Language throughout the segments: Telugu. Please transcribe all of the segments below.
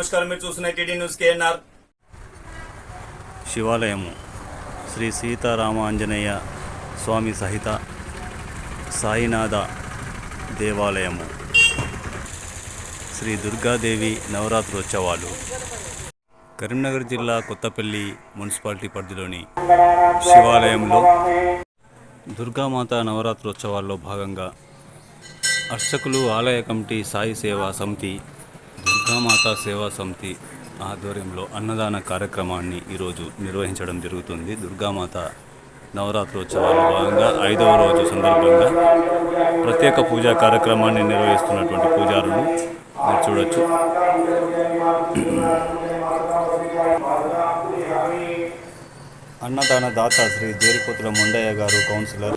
నమస్కారం. మీరు చూస్తున్న టీడీ న్యూస్ కేఎన్ఆర్ శివాలయము శ్రీ సీతారామ ఆంజనేయ స్వామి సహిత సాయినాథ దేవాలయము. శ్రీ దుర్గాదేవి నవరాత్రోత్సవాలు. కరీంనగర్ జిల్లా కొత్తపల్లి మున్సిపాలిటీ పరిధిలోని శివాలయంలో దుర్గామాత నవరాత్రోత్సవాల్లో భాగంగా అర్చకులు ఆలయ కమిటీ సాయి సేవా సమితి దుర్గామాత సేవా సమితి ఆధ్వర్యంలో అన్నదాన కార్యక్రమాన్ని ఈరోజు నిర్వహించడం జరుగుతుంది. దుర్గామాత నవరాత్రోత్సవాల్లో భాగంగా ఐదవ రోజు సందర్భంగా ప్రత్యేక పూజా కార్యక్రమాన్ని నిర్వహిస్తున్నటువంటి పూజారులు మీరు చూడొచ్చు. అన్నదాన దాత శ్రీ జేరిపోతుల ముండయ్య గారు కౌన్సిలర్.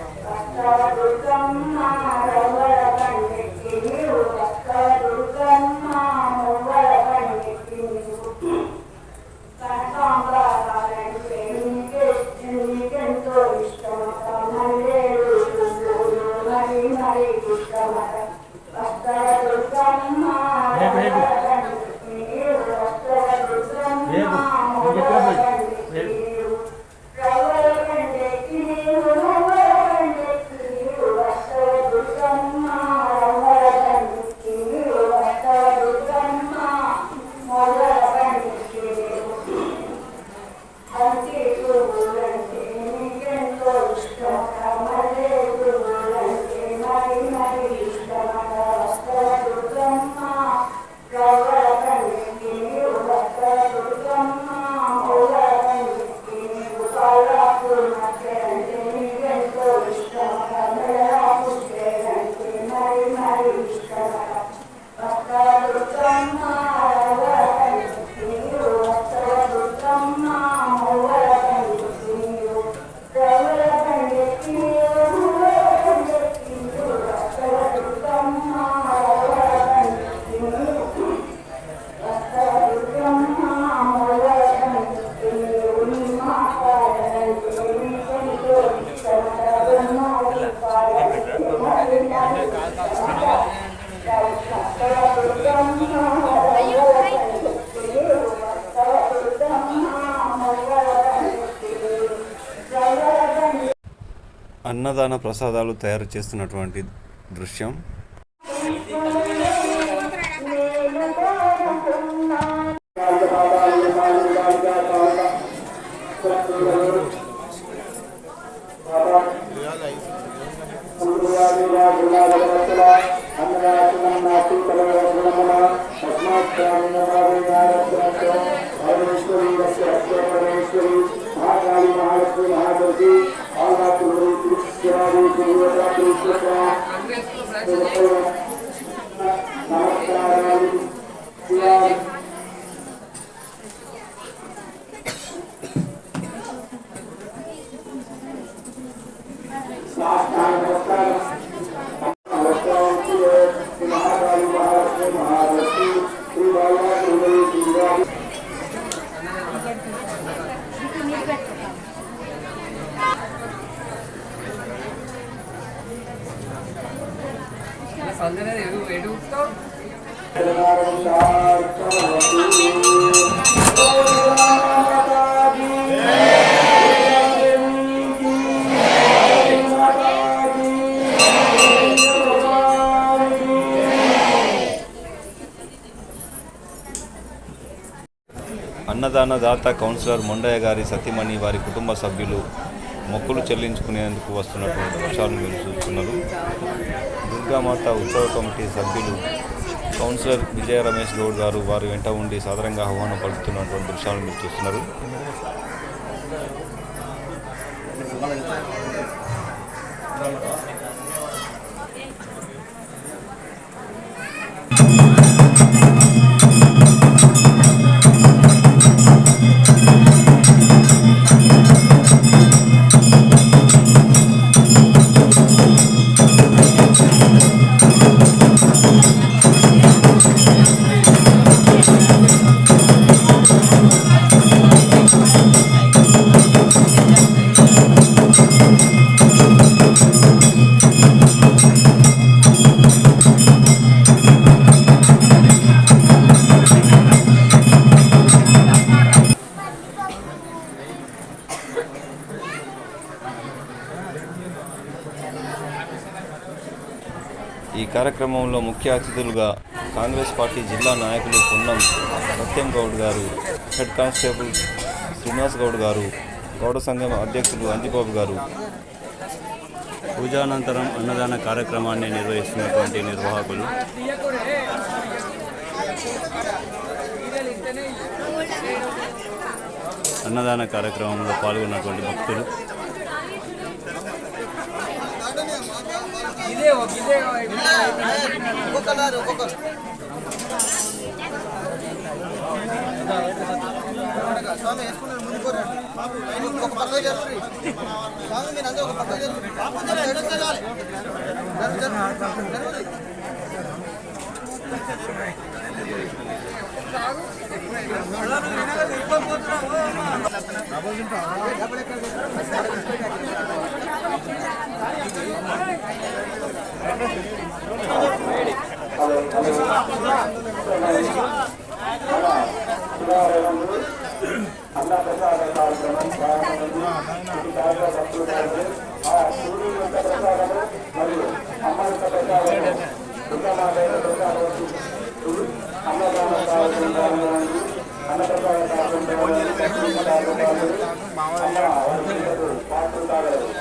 దుర్గమ్మ రవర కన్నెత్తి రూపక్క దుర్గమ్మ అన్నదాన ప్రసాదాలు తయారు చేస్తున్నటువంటి దృశ్యం. దాత కౌన్సిలర్ మొండయ్య గారి సతీమణి వారి కుటుంబ సభ్యులు మొక్కులు చెల్లించుకునేందుకు వస్తున్నటువంటి దృశ్యాలు మీరు చూస్తున్నారు. దుర్గామాత ఉత్సవ కమిటీ సభ్యులు కౌన్సిలర్ విజయ రమేష్ గౌడ్ గారు వారి వెంట ఉండి సాధారణంగా ఆహ్వానం పలుకుతున్నటువంటి దృశ్యాలను మీరు చూస్తున్నారు. ముఖ్య అతిథులుగా కాంగ్రెస్ పార్టీ జిల్లా నాయకులు పున్నం సత్యం గౌడ్ గారు హెడ్ కానిస్టేబుల్ శ్రీనివాస్ గౌడ్ గారు గౌడ సంఘం అధ్యక్షులు అంజిబాబు గారు. పూజానంతరం అన్నదాన కార్యక్రమాన్ని నిర్వహిస్తున్నటువంటి నిర్వాహకులు. అన్నదాన కార్యక్రమంలో పాల్గొన్నటువంటి భక్తులు ఇదే ఒక ఇదే స్వామి వేసుకున్నారు ముందు కోరండి ఒక పక్క జరుపురి స్వామి మీరు అందరూ ఒక పక్క జరుపురి జరగాలి జరుగుతుంది ఏదైనా ఒకటే అన్నదాన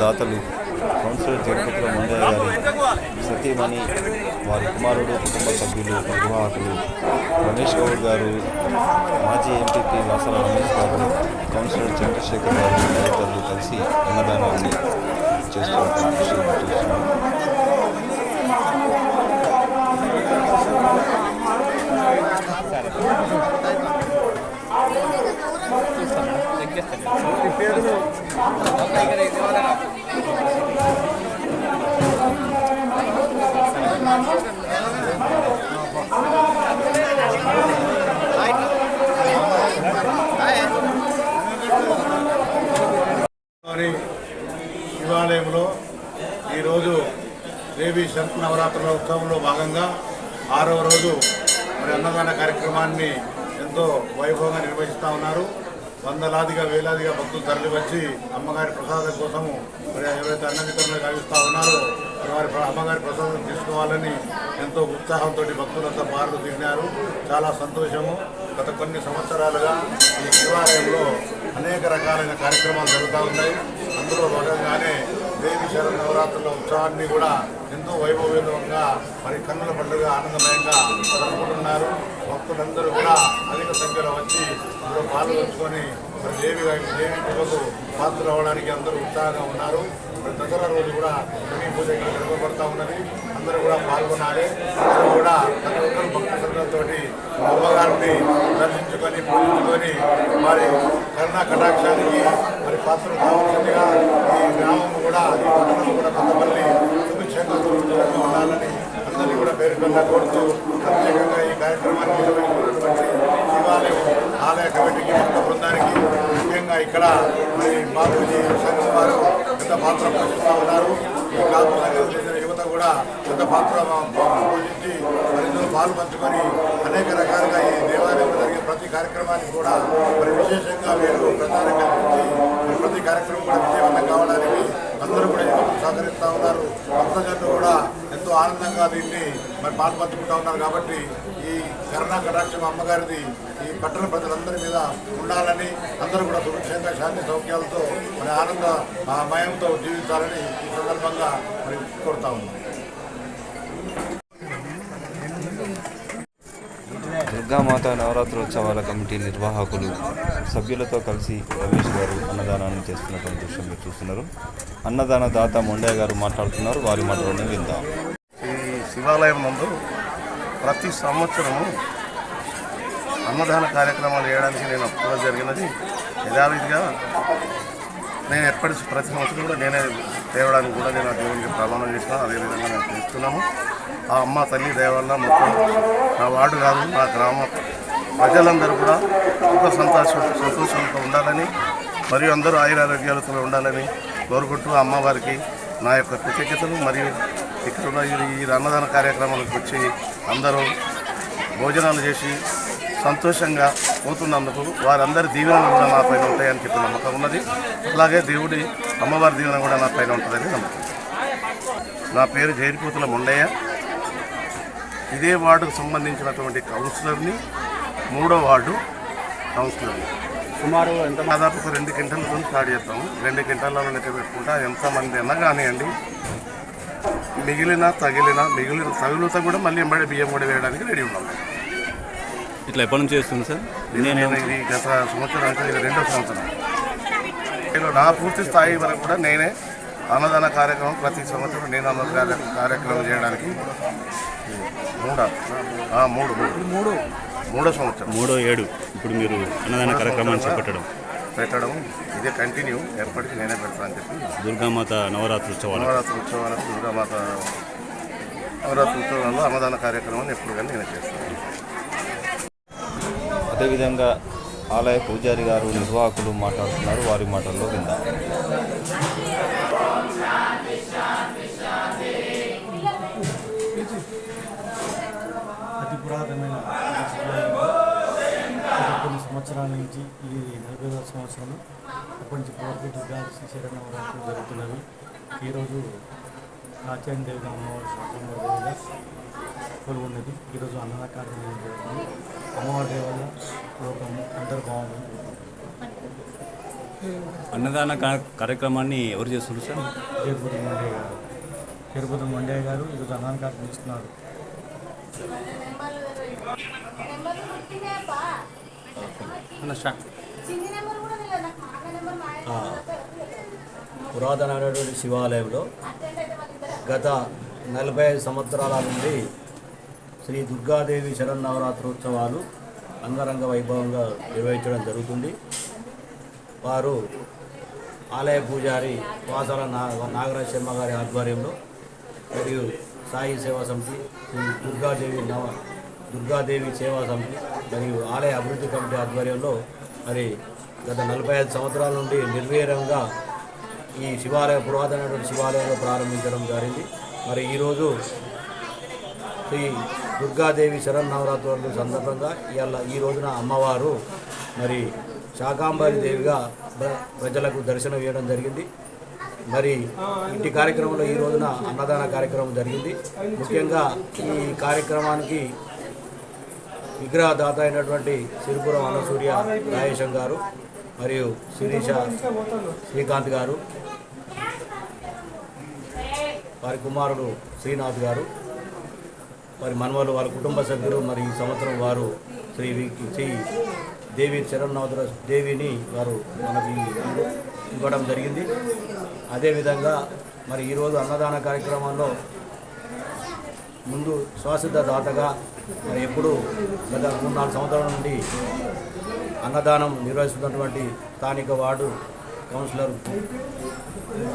దాతలు కౌన్సిలర్ తిరుపతిలో ముందయ్య గారి సతీమణి వారి కుమారుడు కుటుంబ సభ్యులు నిర్వాహకులు రమేష్ గౌడ్ గారు మాజీ ఎంపీపీ వాసన రమేష్ గారు కౌన్సిలర్ చంద్రశేఖర్ గారు తదితరులు కలిసి అన్నదానాన్ని చేస్తున్నటువంటి విషయం చూస్తున్నాం శివాలయంలో ఈరోజు దేవి శరత్ నవరాత్రుల ఉత్సవంలో భాగంగా ఆరవ రోజు మరి అన్నదాన కార్యక్రమాన్ని ఎంతో వైభవంగా నిర్వహిస్తూ ఉన్నారు. వందలాదిగా వేలాదిగా భక్తులు తరలివచ్చి అమ్మగారి ప్రసాదం కోసము మరి ఎవరైతే అన్న వితరణ ఉన్నారో వారి ప్ర- అమ్మగారి ప్రసాదం తీసుకోవాలని ఎంతో ఉత్సాహంతో భక్తులంతా బారులు తిరిగినారు చాలా సంతోషము. గత కొన్ని సంవత్సరాలుగా ఈ శివాలయంలో అనేక రకాలైన కార్యక్రమాలు జరుగుతూ ఉన్నాయి. అందులో భాగంగానే దేవి శరణ నవరాత్రుల ఉత్సవాన్ని కూడా ఎంతో వైభవంగా మరి కన్నుల పండుగ ఆనందమయంగా జరుపుకుంటున్నారు. భక్తులందరూ కూడా అధిక సంఖ్యలో వచ్చి ఇందులో పాల్గొంచుకొని మరి దేవి దేవి కృపకు పాత్రలు అవ్వడానికి అందరూ ఉత్సాహంగా ఉన్నారు. మరి దసరా రోజు కూడా భూమి పూజ ఇక్కడ జరగబడతా ఉన్నది. అందరూ కూడా పాల్గొనాలి. అందరూ కూడా ప్రతి ఒక్కరు భక్తి శ్రద్ధలతో అమ్మగారిని దర్శించుకొని పూజించుకొని మరి కరుణా కటాక్షానికి మరి పాత్ర కావాల్సిందిగా ఈ గ్రామం కూడా ఈ పట్టణం కూడా కొంతమంది సుభిక్షంగా ఉండాలని అందరినీ కూడా పేరు పెద్ద కోరుతూ ప్రత్యేకంగా ఈ కార్యక్రమాన్ని నిర్వహిస్తున్నటువంటి శివాలయం ఆలయ కమిటీకి భక్త బృందానికి ముఖ్యంగా ఇక్కడ మరి బాబూజీ సంఘం వారు పెద్ద పాత్ర పోషిస్తూ ఉన్నారు ఈ కాపు సంఘం చెందిన యువత కూడా పెద్ద పాత్ర పోషించి పాలు పంచుకొని అనేక రకాలుగా ఈ దేవాలయంలో జరిగే ప్రతి కార్యక్రమానికి కూడా మరి విశేషంగా మీరు ప్రచారం కల్పించి ప్రతి కార్యక్రమం కూడా విజయవంతం కావడానికి అందరూ కూడా సహకరిస్తూ ఉన్నారు. భక్తజనులు కూడా ఎంతో ఆనందంగా దీన్ని మరి పాల్పంచుకుంటూ ఉన్నారు కాబట్టి ఈ కరుణా కటాక్షం అమ్మగారిది ఈ పట్టణ ప్రజలందరి మీద ఉండాలని అందరూ కూడా సురక్షంగా శాంతి సౌఖ్యాలతో మరి ఆనంద మయంతో జీవించాలని ఈ సందర్భంగా మరి కోరుతా ఉన్నాం. దుర్గామాత నవరాత్రోత్సవాల కమిటీ నిర్వాహకులు సభ్యులతో కలిసి రమేష్ గారు అన్నదానాన్ని చేస్తున్నటువంటి దృశ్యం మీరు చూస్తున్నారు. అన్నదాన దాత మొండయ్య గారు మాట్లాడుతున్నారు. వారి మాటలోనే విందాం. ఈ శివాలయం నందు ప్రతి సంవత్సరము అన్నదాన కార్యక్రమాలు చేయడానికి నేను అప్పుడు జరిగినది. యథావిధిగా నేను ఎప్పటి ప్రతి సంవత్సరం కూడా నేనే తేవడానికి కూడా నేను దేవునికి ప్రమాణం చేసిన. అదేవిధంగా నేను చేస్తున్నాము. ఆ అమ్మ తల్లి దయ మొత్తం నా వార్డు కాదు నా గ్రామ ప్రజలందరూ కూడా సుఖ సంతోష సంతోషంతో ఉండాలని మరియు అందరూ ఆయురారోగ్యాలతో ఉండాలని కోరుకుంటూ అమ్మవారికి నా యొక్క కృతజ్ఞతలు మరియు ఇక్కడ ఈ- ఈ అన్నదాన కార్యక్రమాలకు వచ్చి అందరూ భోజనాలు చేసి సంతోషంగా పోతున్నందుకు వారందరి దీవెనలు కూడా నా పైన ఉంటాయని చెప్పి నమ్మకం ఉన్నది. అలాగే దేవుడి అమ్మవారి దీవెన కూడా నా పైన ఉంటుందని నమ్మకం. నా పేరు జైరిపోతుల ముండయ్య. ఇదే వార్డుకు సంబంధించినటువంటి కౌన్సిలర్ని మూడో వార్డు కౌన్సిలర్ని. సుమారు ఎంత దాదాపు ఒక రెండు క్వింటాలతో స్టార్ట్ చేస్తాము. రెండు లెక్క పెట్టుకుంటా ఎంతమంది అన్నా కానివ్వండి. మిగిలిన తగిలిన మిగిలిన తగులుతా కూడా మళ్ళీ ఎంబడి బియ్యం కూడా వేయడానికి రెడీ ఉన్నాం. ఇట్లా ఎప్పటి నుంచి చేస్తుంది సార్? ఇది నేను ఇది గత సంవత్సరానికి ఇది రెండో సంవత్సరం. నా పూర్తి స్థాయి వరకు కూడా నేనే అన్నదాన కార్యక్రమం ప్రతి సంవత్సరం నేను అన్నదాన కార్య- కార్యక్రమం చేయడానికి మూడ? మూడు మూడు. మూడు. మూడో సంవత్సరం. మూడో ఏడు. ఇప్పుడు మీరు అన్నదాన కార్యక్రమాన్ని చేపట్టడం. పెట్టడం ఇదే కంటిన్యూ ఎప్పటికీ నేనే పెడతానని చెప్పి. దుర్గామాత నవరాత్రి ఉత్సవాలు. నవరాత్రి ఉత్సవాలకు దుర్గామాత నవరాత్రి ఉత్సవాల్లో అన్నదాన కార్యక్రమాన్ని ఎప్పుడు కానీ నేను చేస్తాను. అదేవిధంగా ఆలయ పూజారి గారు నిర్వాహకులు మాట్లాడుతున్నారు. వారి మాటల్లో విందాం. నుంచి ఇది నలభై ఐదవ సంవత్సరం అప్పటి నుంచి పూర్తి దుర్గా శరణవరాత్రులు జరుగుతున్నవి. ఈరోజు కాచాయని దేవిగా అమ్మవారి దేవిగా కొలువున్నది ఈరోజు అన్నదాన కార్యక్రమం జరుగుతుంది. అమ్మవారి దేవ వల్ల లోకం అందరూ బాగుంది అన్నదాన కార్యక్రమాన్ని ఎవరు చేస్తున్నారు సార్? తిరుపతి మండయ్య గారు. తిరుపతి మండయ్య గారు ఈరోజు అన్నదాన కార్యక్రమం ఇస్తున్నారు పురాతనమైనటువంటి శివాలయంలో గత నలభై ఐదు సంవత్సరాల నుండి శ్రీ దుర్గాదేవి శరన్నవరాత్రోత్సవాలు అంగరంగ వైభవంగా నిర్వహించడం జరుగుతుంది. వారు ఆలయ పూజారి వాసాల నా నాగరాజ్ శర్మ గారి ఆధ్వర్యంలో మరియు సాయి సేవా సమితి శ్రీ దుర్గాదేవి నవ దుర్గాదేవి సేవా సమితి మరియు ఆలయ అభివృద్ధి కమిటీ ఆధ్వర్యంలో మరి గత నలభై ఐదు సంవత్సరాల నుండి నిర్వీర్యంగా ఈ శివాలయ పురాతనటువంటి శివాలయంలో ప్రారంభించడం జరిగింది. మరి ఈరోజు శ్రీ దుర్గాదేవి శరన్నవరాత్రుల సందర్భంగా ఇవాళ ఈ రోజున అమ్మవారు మరి శాకాంబరి దేవిగా ప్ర- ప్రజలకు దర్శనం ఇవ్వడం జరిగింది. మరి ఇంటి కార్యక్రమంలో ఈ రోజున అన్నదాన కార్యక్రమం జరిగింది. ముఖ్యంగా ఈ కార్యక్రమానికి విగ్రహదాత అయినటువంటి సిరిపురం అన్నసూర్య రాయేశం గారు మరియు శిరీష శ్రీకాంత్ గారు వారి కుమారుడు శ్రీనాథ్ గారు వారి మనవలు వారి కుటుంబ సభ్యులు మరి ఈ సంవత్సరం వారు శ్రీ శ్రీ దేవి శరణవర దేవిని వారు మనకి ఇవ్వడం జరిగింది. అదేవిధంగా మరి ఈరోజు అన్నదాన కార్యక్రమంలో ముందు శ్వాసద దాతగా మరి ఎప్పుడు గత మూడు నాలుగు సంవత్సరాల నుండి అన్నదానం నిర్వహిస్తున్నటువంటి స్థానిక వార్డు కౌన్సిలర్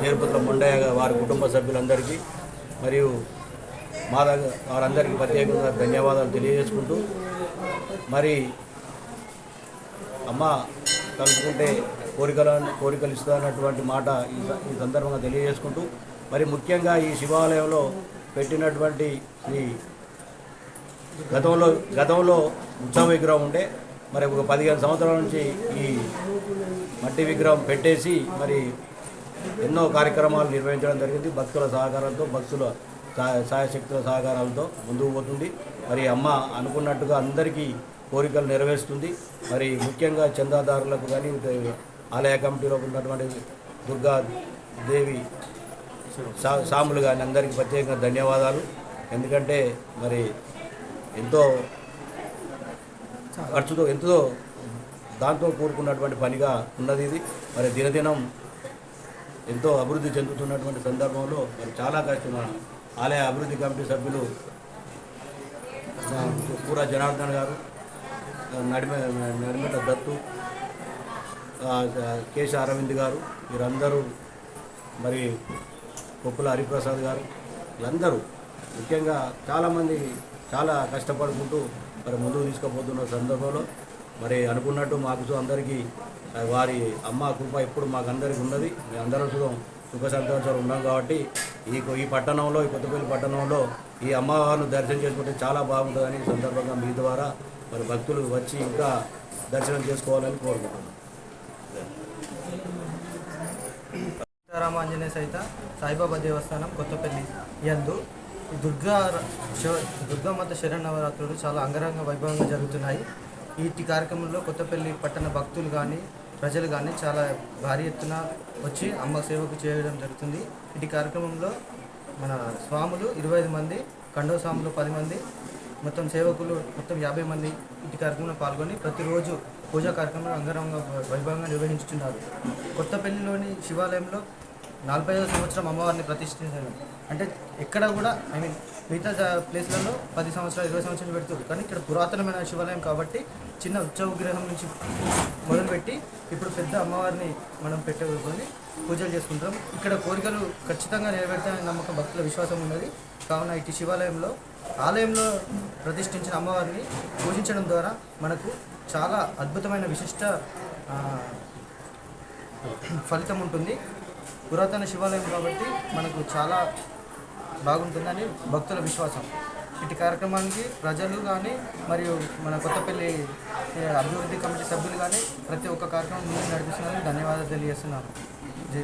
తిరుపతిలో మొండయ్య వారి కుటుంబ సభ్యులందరికీ మరియు మా దగ్గర వారందరికీ ప్రత్యేకంగా ధన్యవాదాలు తెలియజేసుకుంటూ మరి అమ్మ కలుపుకుంటే కోరికల కోరికలు ఇస్తున్నటువంటి మాట ఈ ఈ సందర్భంగా తెలియజేసుకుంటూ మరి ముఖ్యంగా ఈ శివాలయంలో పెట్టినటువంటి శ్రీ గతంలో గతంలో ఉత్సవ విగ్రహం ఉండే మరి ఒక పదిహేను సంవత్సరాల నుంచి ఈ మట్టి విగ్రహం పెట్టేసి మరి ఎన్నో కార్యక్రమాలు నిర్వహించడం జరిగింది. భక్తుల సహకారంతో భక్తుల సహాయ సహాయశక్తుల సహకారాలతో ముందుకు పోతుంది. మరి అమ్మ అనుకున్నట్టుగా అందరికీ కోరికలు నెరవేరుస్తుంది. మరి ముఖ్యంగా చందాదారులకు కానీ ఆలయ కమిటీలో ఉన్నటువంటి దుర్గా దేవి సా సాములు కానీ అందరికీ ప్రత్యేకంగా ధన్యవాదాలు. ఎందుకంటే మరి ఎంతో ఖర్చుతో ఎంతో దాంతో కూడుకున్నటువంటి పనిగా ఉన్నది ఇది. మరి దినదినం ఎంతో అభివృద్ధి చెందుతున్నటువంటి సందర్భంలో మరి చాలా కష్టం ఆలయ అభివృద్ధి కమిటీ సభ్యులు ఆ, పూర జనార్దన్ గారు ఆ, నడిమె నడిమెట దత్తు కేశ అరవింద్ గారు వీరందరూ మరి కొప్పుల హరిప్రసాద్ గారు వీళ్ళందరూ ముఖ్యంగా చాలామంది చాలా కష్టపడుకుంటూ మరి ముందుకు తీసుకుపోతున్న సందర్భంలో మరి అనుకున్నట్టు మాకు అందరికీ వారి అమ్మ కృప ఎప్పుడు మాకు అందరికీ ఉన్నది. మేము అందరం సుఖం సుఖ సంతోషాలు ఉన్నాం కాబట్టి ఈ ఈ పట్టణంలో ఈ కొత్తపల్లి పట్టణంలో ఈ అమ్మవారిని దర్శనం చేసుకుంటే చాలా బాగుంటుందని సందర్భంగా మీ ద్వారా మరి భక్తులు వచ్చి ఇంకా దర్శనం చేసుకోవాలని కోరుకుంటున్నాం. సీతారామ ఆంజనేయ సహిత సాయిబాబా దేవస్థానం కొత్తపల్లి యందు దుర్గా శివ దుర్గామాత శరణవరాత్రులు చాలా అంగరంగ వైభవంగా జరుగుతున్నాయి. ఈ కార్యక్రమంలో కొత్తపల్లి పట్టణ భక్తులు కానీ ప్రజలు కానీ చాలా భారీ ఎత్తున వచ్చి అమ్మ సేవకు చేయడం జరుగుతుంది. ఇటు కార్యక్రమంలో మన స్వాములు ఇరవై ఐదు మంది కండవ స్వాములు పది మంది మొత్తం సేవకులు మొత్తం యాభై మంది ఇటు కార్యక్రమంలో పాల్గొని ప్రతిరోజు పూజా కార్యక్రమం అంగరంగ వైభవంగా నిర్వహించుతున్నారు కొత్తపల్లిలోని శివాలయంలో నలభై ఐదో సంవత్సరం అమ్మవారిని ప్రతిష్ఠించారు. అంటే ఎక్కడ కూడా ఐ మీన్ మిగతా ప్లేస్లలో పది సంవత్సరాలు ఇరవై సంవత్సరాలు పెడుతుంది కానీ ఇక్కడ పురాతనమైన శివాలయం కాబట్టి చిన్న ఉత్సవ విగ్రహం నుంచి మొదలుపెట్టి ఇప్పుడు పెద్ద అమ్మవారిని మనం పెట్టుకొని పూజలు చేసుకుంటాం. ఇక్కడ కోరికలు ఖచ్చితంగా నెరవేరుతాయని నమ్మకం భక్తుల విశ్వాసం ఉన్నది. కావున ఇటు శివాలయంలో ఆలయంలో ప్రతిష్ఠించిన అమ్మవారిని పూజించడం ద్వారా మనకు చాలా అద్భుతమైన విశిష్ట ఫలితం ఉంటుంది. పురాతన శివాలయం కాబట్టి మనకు చాలా బాగుంటుందని భక్తుల విశ్వాసం. ఇటు కార్యక్రమానికి ప్రజలు కానీ మరియు మన కొత్తపల్లి అభివృద్ధి కమిటీ సభ్యులు కానీ ప్రతి ఒక్క కార్యక్రమం ముందు నడిపిస్తున్నారని ధన్యవాదాలు తెలియజేస్తున్నాను. జై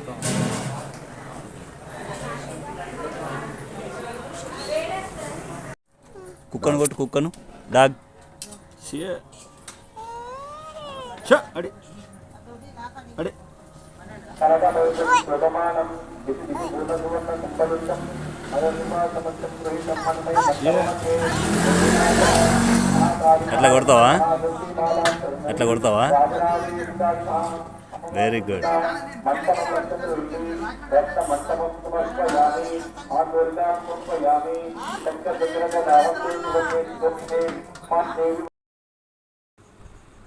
కుక్కను కొట్టు కుక్కను. డాగ్. అడి. ఎట్లా కొడతావా ఎట్లా కొడతావా వెరీ గుడ్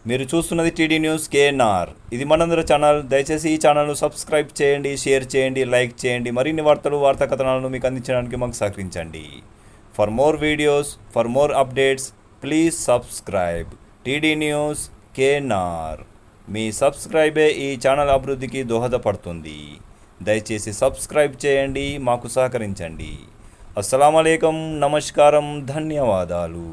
మీరు చూస్తున్నది టీడీ న్యూస్ కేఎన్ఆర్. ఇది మనందర ఛానల్. దయచేసి ఈ ఛానల్ను సబ్స్క్రైబ్ చేయండి షేర్ చేయండి లైక్ చేయండి మరిన్ని వార్తలు వార్తా కథనాలను మీకు అందించడానికి మాకు సహకరించండి. For more videos for more updates please subscribe TD news KNR. మీ సబ్స్క్రైబే ఈ ఛానల్ అభివృద్ధికి దోహదపడుతుంది. దయచేసి సబ్స్క్రైబ్ చేయండి మాకు సహకరించండి. అస్సలం నమస్కారం ధన్యవాదాలు.